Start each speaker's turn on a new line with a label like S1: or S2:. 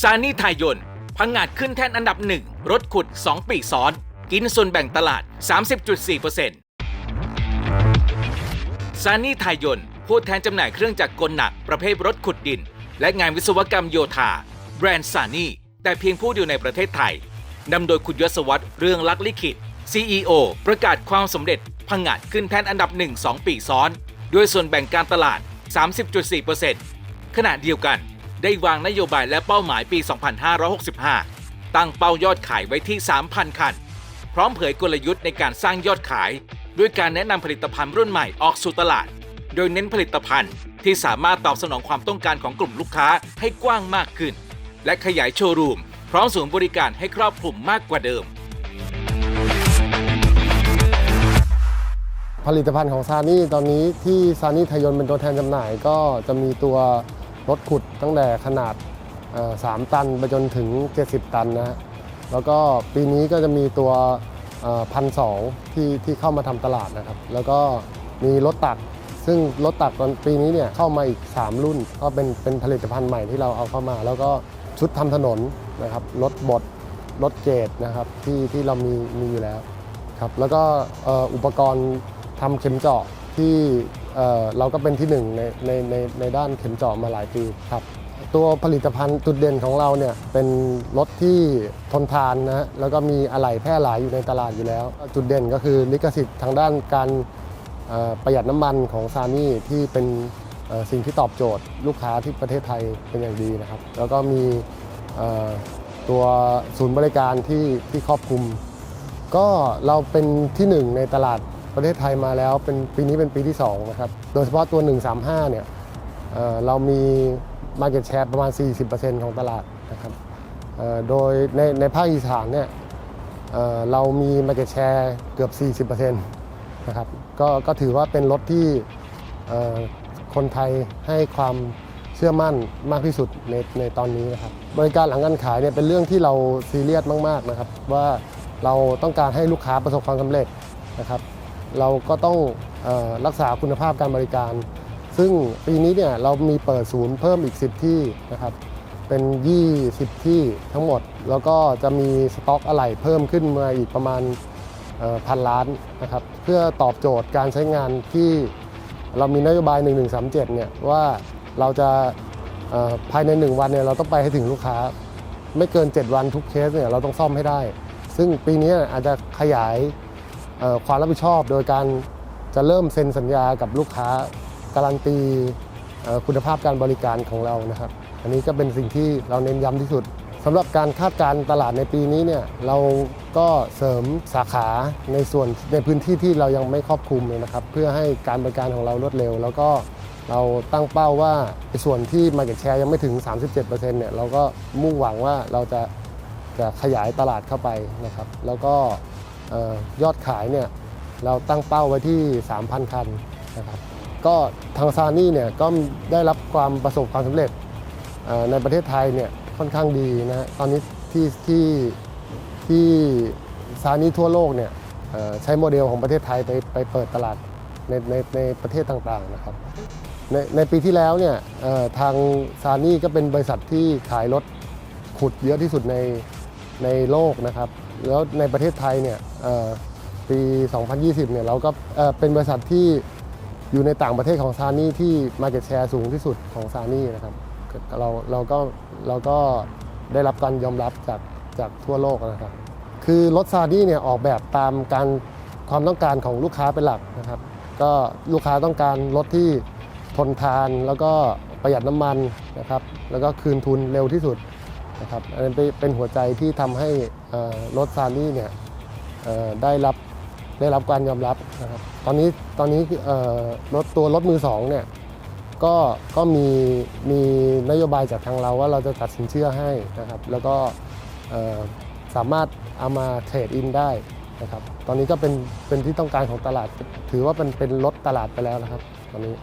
S1: ซานี่ไทยยน์พังงาดขึ้นแท่นอันดับหนึ่งรถขุด 2 ปีซ้อน กินส่วนแบ่งตลาด 30.4%ซานี่ไทยยนต์ผู้แทนจำหน่ายเครื่องจักรกลหนักประเภทรถขุดดิน และงานวิศวกรรมโยธา แบรนด์ซานี่แต่เพียงผู้เดียวในประเทศไทยนำโดยคุณยศวัตรเรื่องลักลิขิต CEO ประกาศความสำเร็จพังงาดขึ้นแท่นอันดับ 1 2 ปีซ้อน ด้วยส่วนแบ่งการตลาด 30.4%ขณะเดียวกัน ได้วางนโยบายและเป้าหมายปี 2565 ตั้งเป้ายอดขายไว้ที่ 3,000 คัน พร้อมเผยกลยุทธ์ในการสร้างยอดขาย ด้วยการแนะนำผลิตภัณฑ์รุ่นใหม่ออกสู่ตลาด โดยเน้นผลิตภัณฑ์ที่สามารถตอบสนองความต้องการของกลุ่มลูกค้าให้กว้างมากขึ้น และขยายโชว์รูม พร้อมศูนย์บริการให้ครอบคลุมมากกว่าเดิม
S2: ผลิตภัณฑ์ของซานี่ตอนนี้ที่ซานี่ไทยยนต์เป็นตัวแทนจำหน่ายก็จะมีตัว รถขุดตั้งแต่ขนาด 3 ตันไปจนถึง 70 ตันนะแล้วก็ปีนี้ก็จะมีตัวพันสองที่ที่เข้ามาทำตลาดนะครับ แล้วก็มีรถตัก ซึ่งรถตักตอนปีนี้เนี่ยเข้ามาอีก 3 รุ่น ก็เป็นเป็นผลิตภัณฑ์ใหม่ที่เราเอาเข้ามา แล้วก็ชุดทำถนนนะครับรถบดรถเกตนะครับที่ที่เรามีมีอยู่แล้วครับแล้วก็อุปกรณ์ทำเข็มเจาะที่ เเราก็เป็นที่หนึ่งในในในในด้านเข็มเจาะมาหลายปีครับตัวผลิตภัณฑ์จุดเด่นของเราเนี่ยเป็นรถที่ทนทานนะแล้วก็มีอะไหล่แพร่หลายอยู่ในตลาดอยู่แล้ว จุดเด่นก็คือลิขสิทธิ์ทางด้านการประหยัดน้ำมันของซานี่ที่เป็นสิ่งที่ตอบโจทย์ลูกค้าที่ประเทศไทยเป็นอย่างดีนะครับ แล้วก็มีตัวศูนย์บริการที่ที่ครอบคลุม ก็เราเป็นที่หนึ่งในตลาด ประเทศไทยมาแล้วเป็นปีนี้เป็นปีที่2นะครับโดยเฉพาะตัว 135 เนี่ยเอ่อเรามี Market Share ประมาณ 40%ของตลาดนะครับโดยในในภาคอีสานเนี่ยเเรามี Market Share เกือบ 40%นะครับก็ก็ถือว่าเป็นรถที่คนไทยให้ความเชื่อมั่นมากที่สุดในในตอนนี้นะครับบริการหลังการขายเนี่ยเป็นเรื่องที่เราซีเรียสมาก ๆนะครับ ว่าเราต้องการให้ลูกค้าประสบความสำเร็จนะครับ เราก็ต้องออรักษาคุณภาพการบริการ ซึ่งปีนี้เนี่ยเรามีเปิดศูนย์เพิ่มอีก 10 ที่นะครับเป็น 20 ที่ทั้งหมด แล้วก็จะมีสต็อกอะไหล่เพิ่มขึ้นมาอีกประมาณพันล้านนะครับเพื่อตอบโจทย์การใช้งานที่เรามีนโยบาย 1137 เนี่ยว่าเราจะภายใน 1 วันเนี่ยเราต้องไปให้ถึงลูกค้า ไม่เกิน 7 วันทุกเคสเนี่ยเราต้องซ่อมให้ได้ ซึ่งปีนี้อาจจะขยาย ความรับผิดชอบโดยการจะเริ่มเซ็นสัญญากับลูกค้าการันตีคุณภาพการบริการของเรานะครับ อันนี้ก็เป็นสิ่งที่เราเน้นย้ำที่สุดสำหรับการคาดการตลาดในปีนี้เนี่ยเราก็เสริมสาขาในส่วนในพื้นที่ที่เรายังไม่ครอบคลุมเลยนะครับ เพื่อให้การบริการของเรารวดเร็ว แล้วก็เราตั้งเป้าว่าในส่วนที่ Market Share ยังไม่ถึง 37%เนี่ยเราก็มุ่งหวังว่าเราจะจะขยายตลาดเข้าไปนะครับ แล้วก็ ยอดขายเนี่ยเราตั้งเป้าไว้ที่ 3,000 คันนะครับก็ทางซานี่เนี่ยก็ได้รับความประสบความสำเร็จในประเทศไทยเนี่ยค่อนข้างดีนะตอนนี้ที่ที่ที่ซานี่ทั่วโลกเนี่ยใช้โมเดลของประเทศไทยไปไปเปิดตลาดในในในประเทศต่างๆนะครับในในปีที่แล้วเนี่ยทางซานี่ก็เป็นบริษัทที่ขายรถขุดเยอะที่สุดใน ในโลกนะครับ แล้วในประเทศไทยเนี่ยปี 2020 เนี่ยเราก็เอ่อเป็นบริษัทที่อยู่ในต่างประเทศของซานี่ที่ Market Share สูงที่สุดของซานี่นะครับเราเราก็เราก็ได้รับการยอมรับจากจากทั่วโลกนะครับ คือรถซานี่เนี่ยออกแบบตามการความต้องการของลูกค้าเป็นหลักนะครับ ก็ลูกค้าต้องการรถที่ทนทานแล้วก็ประหยัดน้ำมันนะครับ แล้วก็คืนทุนเร็วที่สุด นะครับอันนั้เป็นหัวใจที่ทำให้รถซานี่เนี่ยได้รับได้รับการยอมรับนะครับตอนนี้ตอนนี้รถตัวรถมือสองเนี่ยก็ก็มีมีนโยบายจากทางเราว่าเราจะตัดสินเชื่อให้นะครับ แล้วก็สามารถเอามาเทรดอินได้นะครับตอนนี้ก็เป็นเป็นที่ต้องการของตลาด ถือว่าเป็นเป็นรถตลาดไปแล้วนะครับตอนนี้